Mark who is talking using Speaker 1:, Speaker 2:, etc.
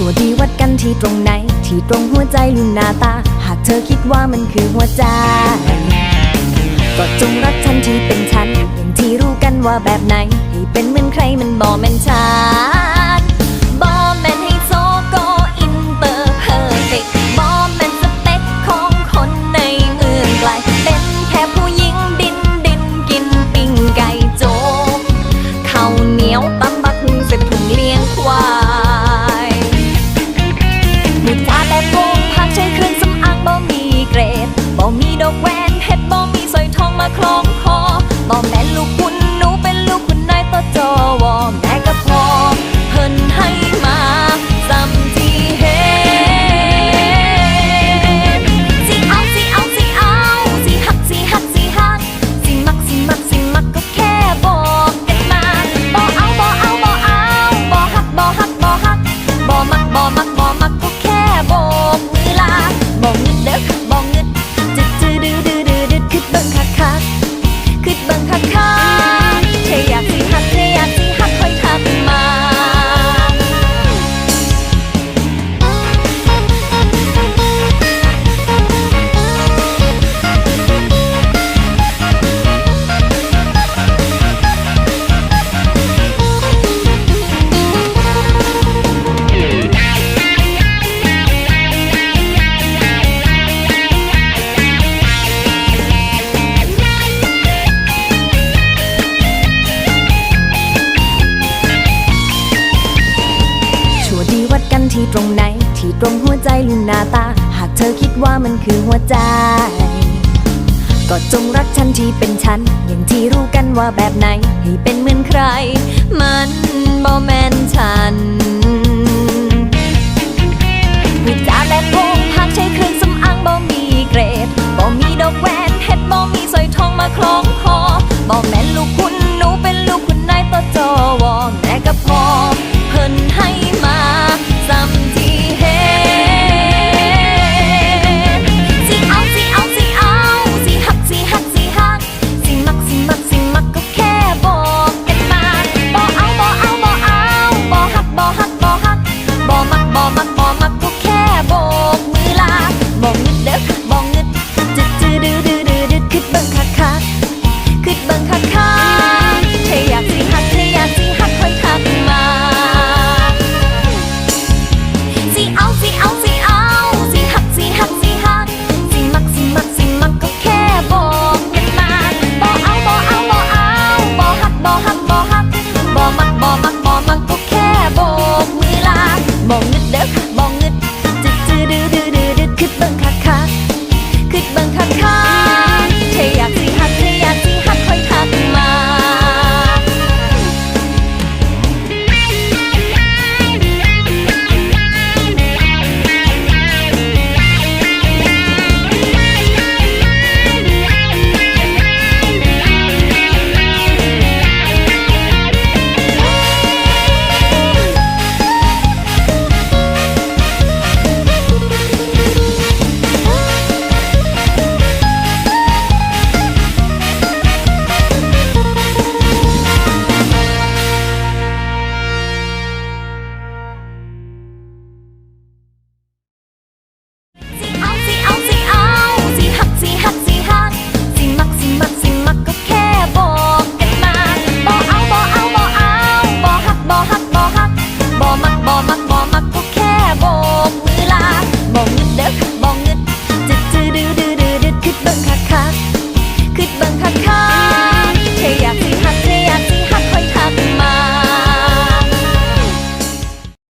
Speaker 1: ัวดีวัดกันที่ตรงไหน ที่ตรงหัวใจลุนนาตา หากเธอคิดว่ามันคือหัวใจ ก็จงรักฉันที่เป็นฉันอย่างที่รู้กันว่าแบบไหนให้เป็น มาคล้องคอบอกแม่ลูก ตรงหัวใจหรือหน้าตา หากเธอคิดว่ามันคือหัวใจ ก็จงรักฉันที่เป็นฉัน อย่างที่รู้กันว่าแบบไหน ให้เป็นเหมือน